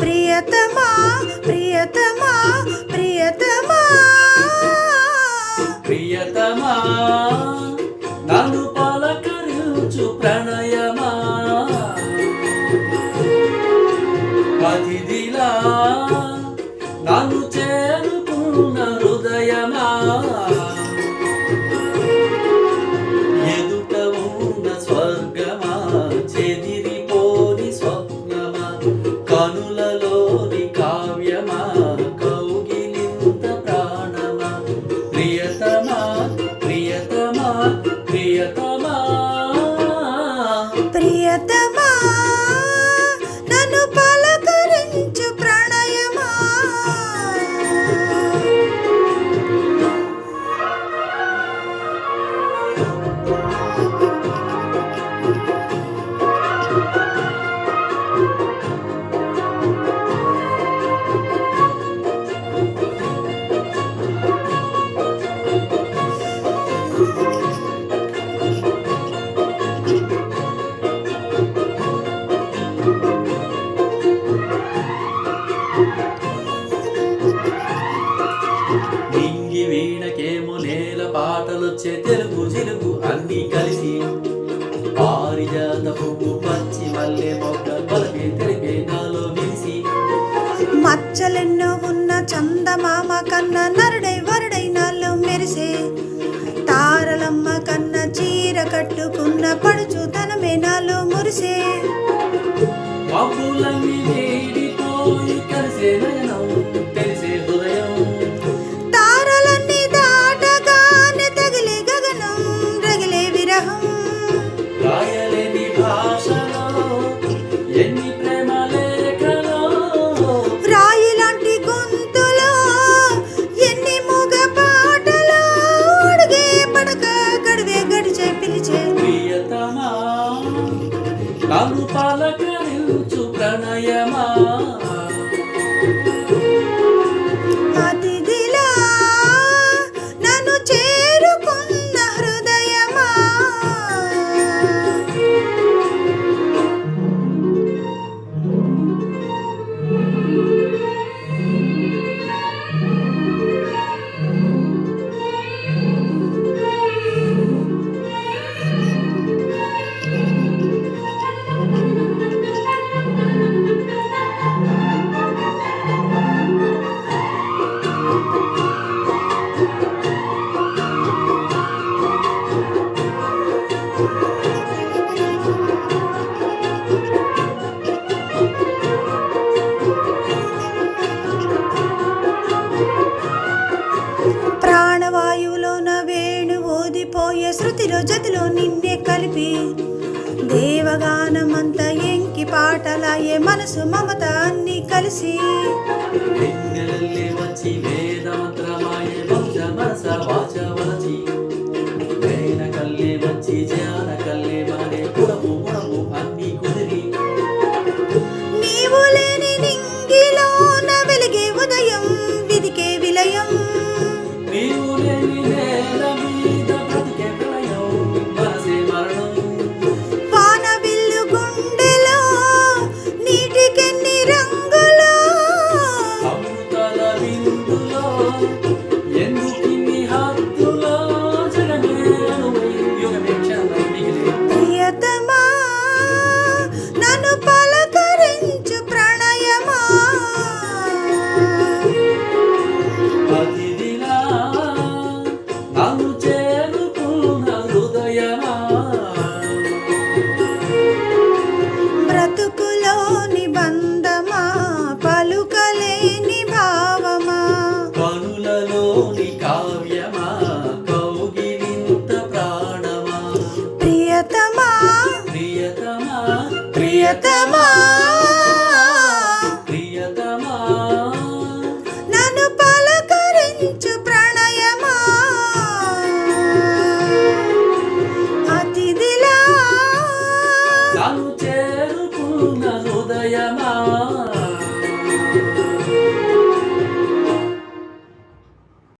ప్రియతమా ప్రియతమా ప్రియతమా. ప్రియతమా నన్ను పలకరించు ప్రణయమా. పతిదిలా పాటలొచ్చే తెలుగు జిలుగు అన్ని కలిసి పారిజాత పువ్వు పచ్చి మల్లె మొక్క పలకే నాలో విరిసి మచ్చలెన్నో ఉన్న చందమామ కన్న నరుడై వరుడై నాలో మెరిసే తారలమ్మ కన్న చీర కట్టుకున్న పడుచుతనమే నాలో మురిసే వేడిపోయి కలిసే నయనం ప్రణయమా? గానమంత ఎంకి పాటలాయే మనసు మమత అన్ని కలిసి వచ్చి వేద మంత్రమాయే వంశ మనస వాచ 啊